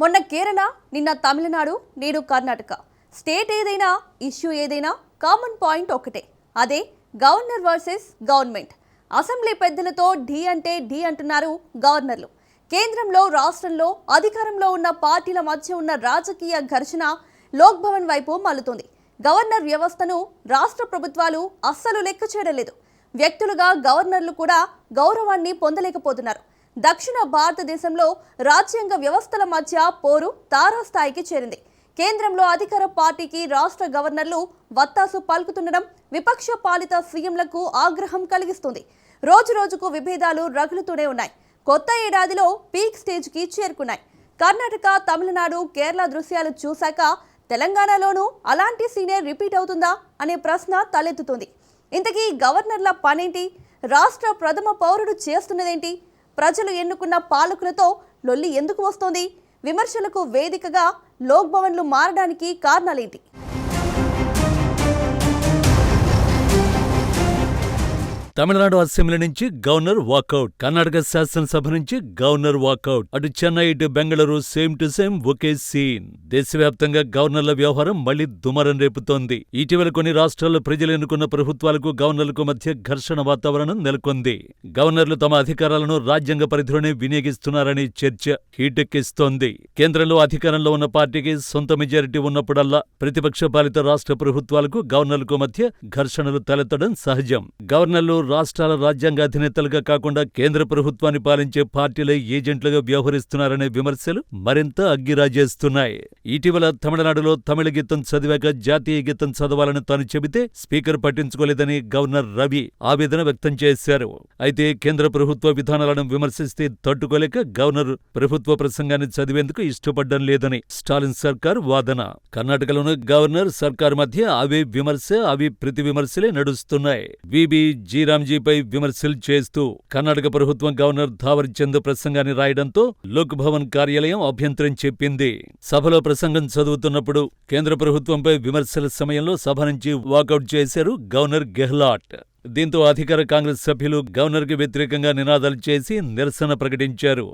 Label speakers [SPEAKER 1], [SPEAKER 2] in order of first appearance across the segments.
[SPEAKER 1] మొన్న కేరళ నిన్న తమిళనాడు నేడు కర్ణాటక. స్టేట్ ఏదైనా ఇష్యూ ఏదైనా కామన్ పాయింట్ ఒకటే అదే గవర్నర్ వర్సెస్ గవర్నమెంట్. అసెంబ్లీ పెద్దలతో ఢీ అంటే ఢీ అంటున్నారు గవర్నర్లు. కేంద్రంలో రాష్ట్రంలో అధికారంలో ఉన్న పార్టీల మధ్య ఉన్న రాజకీయ ఘర్షణ లోక్భవన్ వైపు మల్లుతుంది. గవర్నర్ వ్యవస్థను రాష్ట్ర ప్రభుత్వాలు అస్సలు లెక్క చేయడం లేదు. వ్యక్తులుగా గవర్నర్లు కూడా గౌరవాన్ని పొందలేకపోతున్నారు. దక్షిణ భారతదేశంలో రాజ్యాంగ వ్యవస్థల మధ్య పోరు తారాస్థాయికి చేరింది. కేంద్రంలో అధికార పార్టీకి రాష్ట్ర గవర్నర్లు వత్తాసు పలుకుతుండడం విపక్ష పాలిత సీఎంలకు ఆగ్రహం కలిగిస్తుంది. రోజు రోజుకు విభేదాలు రగులుతూనే ఉన్నాయి. కొత్త ఏడాదిలో పీక్ స్టేజ్కి చేరుకున్నాయి. కర్ణాటక తమిళనాడు కేరళ దృశ్యాలు చూశాక తెలంగాణలోనూ అలాంటి సీనే రిపీట్ అవుతుందా అనే ప్రశ్న తలెత్తుతుంది. ఇంతకీ గవర్నర్ల పనేంటి? రాష్ట్ర ప్రథమ పౌరుడు చేస్తున్నదేంటి? ప్రజలు ఎన్నుకున్న పాలకులతో లొల్లి ఎందుకు వస్తోంది? విమర్శలకు వేదికగా లోక్ భవన్లు మారడానికి కారణాలేంటి?
[SPEAKER 2] తమిళనాడు అసెంబ్లీ నుంచి గవర్నర్ వాకౌట్ కర్ణాటక శాసనసభ నుంచి గవర్నర్ వాకౌట్ అటు చెన్నై ఇటు బెంగళూరు సేమ్ టు సేమ్ ఒకే సీన్. దేశవ్యాప్తంగా గవర్నర్ల వ్యవహారం మళ్ళీ దుమారం రేపుతోంది. ఇటీవల కొన్ని రాష్ట్రాల్లో ప్రజలు ఎన్నుకున్న ప్రభుత్వాలకు గవర్నర్లకు మధ్య ఘర్షణ వాతావరణం నెలకొంది. గవర్నర్లు తమ అధికారాలను రాజ్యాంగ పరిధిలోనే వినియోగిస్తున్నారని చర్చ హీటెక్కిస్తోంది. కేంద్రంలో అధికారంలో ఉన్న పార్టీకి సొంత మెజారిటీ ఉన్నప్పుడల్లా ప్రతిపక్ష పాలిత రాష్ట్ర ప్రభుత్వాలకు గవర్నర్లకు మధ్య ఘర్షణలు తలెత్తడం సహజం. గవర్నర్లు రాష్ట్రాల రాజ్యాంగ అధినేతలుగా కాకుండా కేంద్ర ప్రభుత్వాన్ని పాలించే పార్టీలే ఏజెంట్లుగా వ్యవహరిస్తున్నారనే విమర్శలు మరింత అగ్గిరాజేస్తున్నాయి. ఇటీవల తమిళనాడులో తమిళ గీతం చదివాక జాతీయ గీతం చదవాలని తాను చెబితే స్పీకర్ పట్టించుకోలేదని గవర్నర్ రవి ఆవేదన వ్యక్తం చేశారు. అయితే కేంద్ర ప్రభుత్వ విధానాలను విమర్శిస్తే తట్టుకోలేక గవర్నర్ ప్రభుత్వ ప్రసంగాన్ని చదివేందుకు ఇష్టపడ్డం లేదని స్టాలిన్ సర్కార్ వాదన. కర్ణాటకలోని గవర్నర్ సర్కార్ మధ్య అవే విమర్శ అవి ప్రతి విమర్శలే నడుస్తున్నాయి. విబి జీరామ్జీపై విమర్శలు చేస్తూ కర్ణాటక ప్రభుత్వం గవర్నర్ ధావర్ చంద్ ప్రసంగాన్ని రాయడంతో లోక్ భవన్ కార్యాలయం అభ్యంతరం చెప్పింది. సభలో ప్రసంగం చదువుతున్నప్పుడు కేంద్ర ప్రభుత్వంపై విమర్శల సమయంలో సభ నుంచి వాకౌట్ చేశారు గవర్నర్ గెహ్లాట్. దీంతో అధికార కాంగ్రెస్ సభ్యులు గవర్నర్కి వ్యతిరేకంగా నినాదాలు చేసి నిరసన ప్రకటించారు.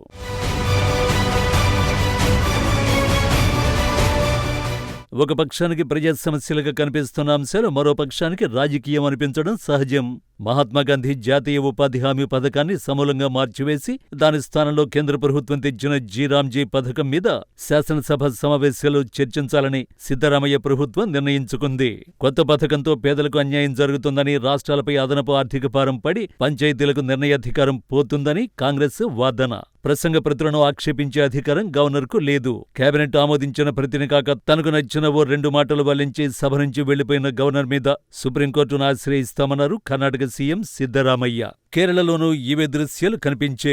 [SPEAKER 2] ఒక పక్షానికి ప్రజా సమస్యలుగా కనిపిస్తున్న అంశాలు మరో పక్షానికి రాజకీయం అనిపించడం సహజం. మహాత్మాగాంధీ జాతీయ ఉపాధి హామీ పథకాన్ని సమూలంగా మార్చివేసి దాని స్థానంలో కేంద్ర ప్రభుత్వం తెచ్చిన జీరామ్జీ పథకం మీద శాసనసభ సమావేశాలు చర్చించాలని సిద్ధరామయ్య ప్రభుత్వం నిర్ణయించుకుంది. కొత్త పథకంతో పేదలకు అన్యాయం జరుగుతుందని రాష్ట్రాలపై అదనపు ఆర్థిక భారం పడి పంచాయతీలకు నిర్ణయాధికారం పోతుందని కాంగ్రెస్ వాదన. ప్రసంగ ప్రతులను ఆక్షేపించే అధికారం గవర్నర్కు లేదు. కేబినెట్ ఆమోదించిన ప్రతిని కాక తనకు నచ్చిన ఓ రెండు మాటలు వల్లించి సభ నుంచి వెళ్ళిపోయిన గవర్నర్ మీద సుప్రీంకోర్టును ఆశ్రయిస్తామన్నారు కర్ణాటక సీఎం సిద్ధరామయ్య. కేరళలోనూ ఇవే దృశ్యాలు కనిపించే.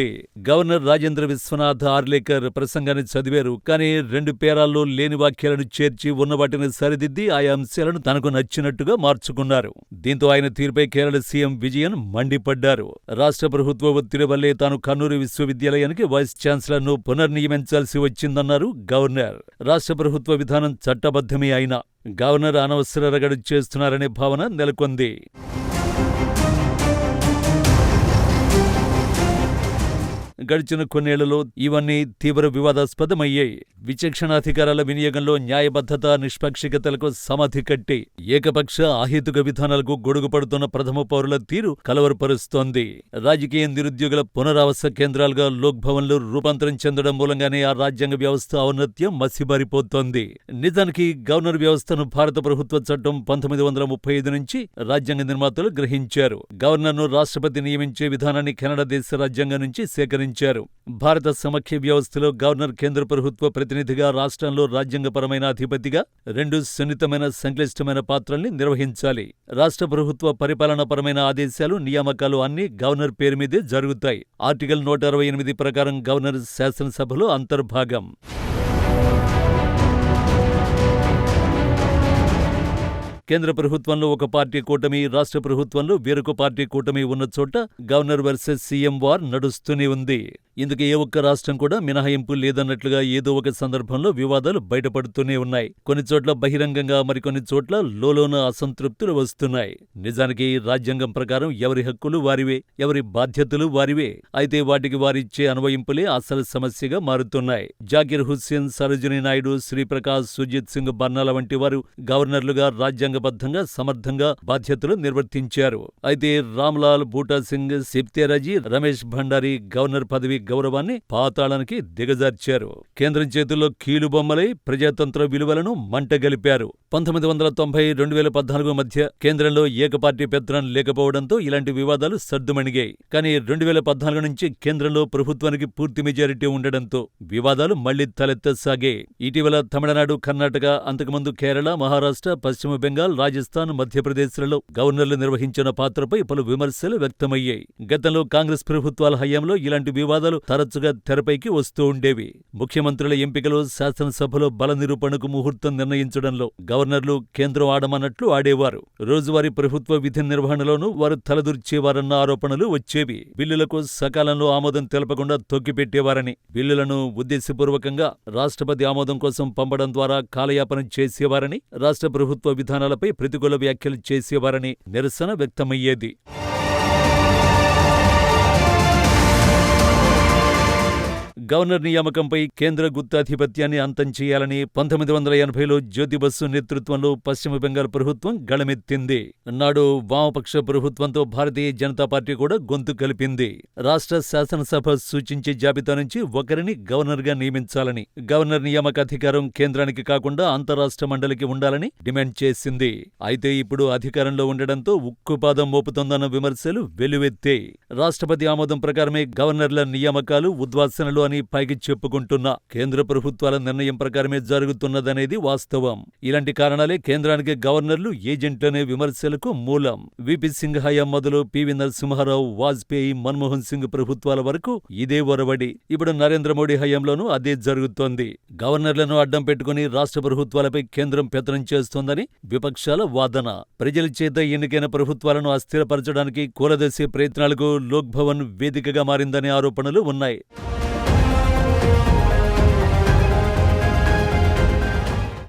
[SPEAKER 2] గవర్నర్ రాజేంద్ర విశ్వనాథ్ ఆర్లేకర్ ప్రసంగాన్ని చదివారు. కానీ రెండు పేరాల్లో లేని వాక్యాలను చేర్చి ఉన్న వాటిని సరిదిద్ది ఆయా అంశాలను తనకు నచ్చినట్టుగా మార్చుకున్నారు. దీంతో ఆయన తీరుపై కేరళ సీఎం విజయన్ మండిపడ్డారు. రాష్ట్ర ప్రభుత్వ ఒత్తిడి వల్లే తాను కన్నూరు విశ్వవిద్యాలయానికి వైస్ ఛాన్సలర్ను పునర్నియమించాల్సి వచ్చిందన్నారు గవర్నర్. రాష్ట్ర ప్రభుత్వ విధానం చట్టబద్ధమే అయినా గవర్నర్ అనవసర రగడు చేస్తున్నారనే భావన నెలకొంది. గడిచిన కొన్నేళ్ళలో ఇవన్నీ తీవ్ర వివాదాస్పదమయ్యాయి. విచక్షణాధికారాల వినియోగంలో న్యాయబద్ధత నిష్పాక్షికతలకు సమాధి కట్టి ఏకపక్ష అహేతుక విధానాలకు గొడుగుపడుతున్న ప్రథమ పౌరుల తీరు కలవరపరుస్తోంది. రాజకీయ నిరుద్యోగుల పునరావాస కేంద్రాలుగా లోక్భవన్లు రూపాంతరం చెందడం మూలంగానే ఆ రాజ్యాంగ వ్యవస్థ ఔన్నత్యం మసిబారిపోతోంది నిజానికి గవర్నర్ వ్యవస్థను భారత ప్రభుత్వ చట్టం పంతొమ్మిది వందల ముప్పై ఐదు నుంచి రాజ్యాంగ నిర్మాతలు గ్రహించారు. గవర్నర్ను రాష్ట్రపతి నియమించే విధానాన్ని కెనడా దేశ రాజ్యాంగం నుంచి సేకరించారు భారత సమాఖ్య వ్యవస్థలో గవర్నర్ కేంద్ర ప్రభుత్వ ప్రతినిధిగా రాష్ట్రంలో రాజ్యాంగపరమైన అధిపతిగా రెండు సున్నితమైన సంక్లిష్టమైన పాత్రల్ని నిర్వహించాలి. రాష్ట్ర ప్రభుత్వ పరిపాలనాపరమైన ఆదేశాలు నియామకాలు అన్నీ గవర్నర్ పేరు మీదే జరుగుతాయి. ఆర్టికల్ నూట అరవై ఎనిమిది ప్రకారం గవర్నర్ శాసనసభలో అంతర్భాగం. కేంద్ర ప్రభుత్వంలో ఒక పార్టీ కూటమి రాష్ట్ర ప్రభుత్వంలో వేరొక పార్టీ కూటమి ఉన్న చోట గవర్నర్ వర్సెస్ సీఎం వార్ నడుస్తూనే ఉంది. ఇందుకు ఏ ఒక్క రాష్ట్రం కూడా మినహాయింపు లేదన్నట్లుగా ఏదో ఒక సందర్భంలో వివాదాలు బయటపడుతూనే ఉన్నాయి. కొన్ని చోట్ల బహిరంగంగా మరికొన్ని చోట్ల లోలోన అసంతృప్తులు వస్తున్నాయి. నిజానికి రాజ్యాంగం ప్రకారం ఎవరి హక్కులు వారివే ఎవరి బాధ్యతలు వారివే. అయితే వాటికి వారిచ్చే అన్వయింపులే అసలు సమస్యగా మారుతున్నాయి. జాకిర్ హుస్సేన్ సరోజిని నాయుడు శ్రీప్రకాష్ సుజిత్ సింగ్ బర్నాల వంటి వారు గవర్నర్లుగా రాజ్యాంగబద్ధంగా సమర్థంగా బాధ్యతలు నిర్వర్తించారు. అయితే రామ్లాల్ బూటా సింగ్ సిప్తేరాజీ రమేష్ భండారి గవర్నర్ పదవి గౌరవాన్ని పాతాళానికి దిగజార్చారు. కేంద్రం చేతుల్లో కీలుబొమ్మలై ప్రజాతంత్ర విలువలను మంటగలిపారు. పంతొమ్మిది వందల తొంభై రెండు వేల పద్నాలుగు మధ్య కేంద్రంలో ఏకపార్టీ పెత్తనం లేకపోవడంతో ఇలాంటి వివాదాలు సర్దుమణిగాయి. కానీ రెండు వేల పద్నాలుగు నుంచి కేంద్రంలో ప్రభుత్వానికి పూర్తి మెజారిటీ ఉండడంతో వివాదాలు మళ్ళీ తలెత్తసాగాయి. ఇటీవల తమిళనాడు కర్ణాటక అంతకుముందు కేరళ మహారాష్ట్ర పశ్చిమ బెంగాల్ రాజస్థాన్ మధ్యప్రదేశ్లలో గవర్నర్లు నిర్వహించిన పాత్రపై పలు విమర్శలు వ్యక్తమయ్యాయి. గతంలో కాంగ్రెస్ ప్రభుత్వాల హయాంలో ఇలాంటి వివాదాలు తరచుగా తెరపైకి వస్తూ ఉండేవి. ముఖ్యమంత్రుల ఎంపికలో శాసనసభలో బల నిరూపణకు ముహూర్తం నిర్ణయించడంలో గవర్నర్లు కేంద్రం ఆడమన్నట్లు ఆడేవారు. రోజువారీ ప్రభుత్వ విధి నిర్వహణలోనూ వారు తలదూర్చేవారన్న ఆరోపణలు వచ్చేవి. బిల్లులకు సకాలంలో ఆమోదం తెలపకుండా తొక్కిపెట్టేవారని బిల్లులను ఉద్దేశపూర్వకంగా రాష్ట్రపతి ఆమోదం కోసం పంపడం ద్వారా కాలయాపన చేసేవారని రాష్ట్ర ప్రభుత్వ విధానాలపై ప్రతికూల వ్యాఖ్యలు చేసేవారని నిరసన వ్యక్తమయ్యేది. గవర్నర్ నియామకంపై కేంద్ర గుత్తాధిపత్యాన్ని అంతం చేయాలని పంతొమ్మిది వందల ఎనభైలో జ్యోతిబస్సు నేతృత్వంలో పశ్చిమ బెంగాల్ ప్రభుత్వం గళమెత్తింది. నాడు వామపక్ష ప్రభుత్వంతో భారతీయ జనతా పార్టీ కూడా గొంతు కలిపింది. రాష్ట్ర శాసనసభ సూచించే జాబితా నుంచి ఒకరిని గవర్నర్గా నియమించాలని గవర్నర్ నియామక అధికారం కేంద్రానికి కాకుండా అంతరాష్ట్ర మండలికి ఉండాలని డిమాండ్ చేసింది. అయితే ఇప్పుడు అధికారంలో ఉండడంతో ఉక్కుపాదం మోపుతోందన్న విమర్శలు వెలువెత్తాయి రాష్ట్రపతి ఆమోదం ప్రకారమే గవర్నర్ల నియామకాలు ఉద్వాసనలు అని పైకి చెప్పుకుంటున్న కేంద్ర ప్రభుత్వాల నిర్ణయం ప్రకారమే జరుగుతున్నదనేది వాస్తవం. ఇలాంటి కారణాలే కేంద్రానికి గవర్నర్లు ఏజెంట్లనే విమర్శలకు మూలం. విపి సింగ్ హయాం మొదలు పివి నరసింహారావు వాజ్పేయి మన్మోహన్ సింగ్ ప్రభుత్వాల వరకు ఇదే ఒరవడి. ఇప్పుడు నరేంద్ర మోడీ హయాంలోనూ అదే జరుగుతోంది. గవర్నర్లను అడ్డం పెట్టుకుని రాష్ట్ర ప్రభుత్వాలపై కేంద్రం పెత్తనం చేస్తోందని విపక్షాల వాదన. ప్రజల చేత ఎన్నికైన ప్రభుత్వాలను అస్థిరపరచడానికి కూలదశే ప్రయత్నాలకు లోక్భవన్ వేదికగా మారిందనే ఆరోపణలు ఉన్నాయి.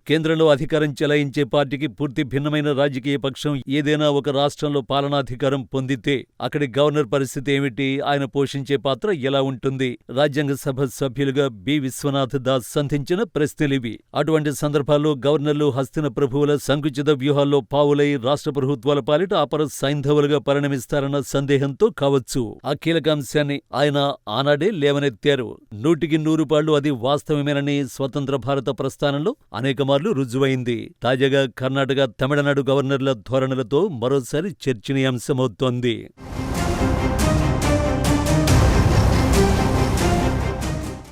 [SPEAKER 2] కేంద్రంలో అధికారం చెలాయించే పార్టీకి పూర్తి భిన్నమైన రాజకీయ పక్షం ఏదైనా ఒక రాష్ట్రంలో పాలనాధికారం పొందితే అక్కడి గవర్నర్ పరిస్థితి ఏమిటి? ఆయన పోషించే పాత్ర ఎలా ఉంటుంది? రాజ్యాంగ సభ సభ్యులుగా బి. విశ్వనాథ్ దాస్ సంధించిన ప్రశ్నలివి. అటువంటి సందర్భాల్లో గవర్నర్లు హస్తిన ప్రభువుల సంకుచిత వ్యూహాల్లో పావులై రాష్ట్ర ప్రభుత్వాల పాలిట అపర సైంధవులుగా పరిణమిస్తారన్న సందేహంతో కావచ్చు. ఆ కీలక అంశాన్ని ఆయన ఆనాడే లేవనెత్తారు. నూటికి నూరు పాళ్ళు అది వాస్తవమేనని స్వతంత్ర భారత ప్రస్థానంలో అనేక మార్లు రుజువైంది. తాజాగా కర్ణాటక తమిళనాడు గవర్నర్ల ధోరణులతో మరోసారి చర్చనీయాంశమవుతోంది.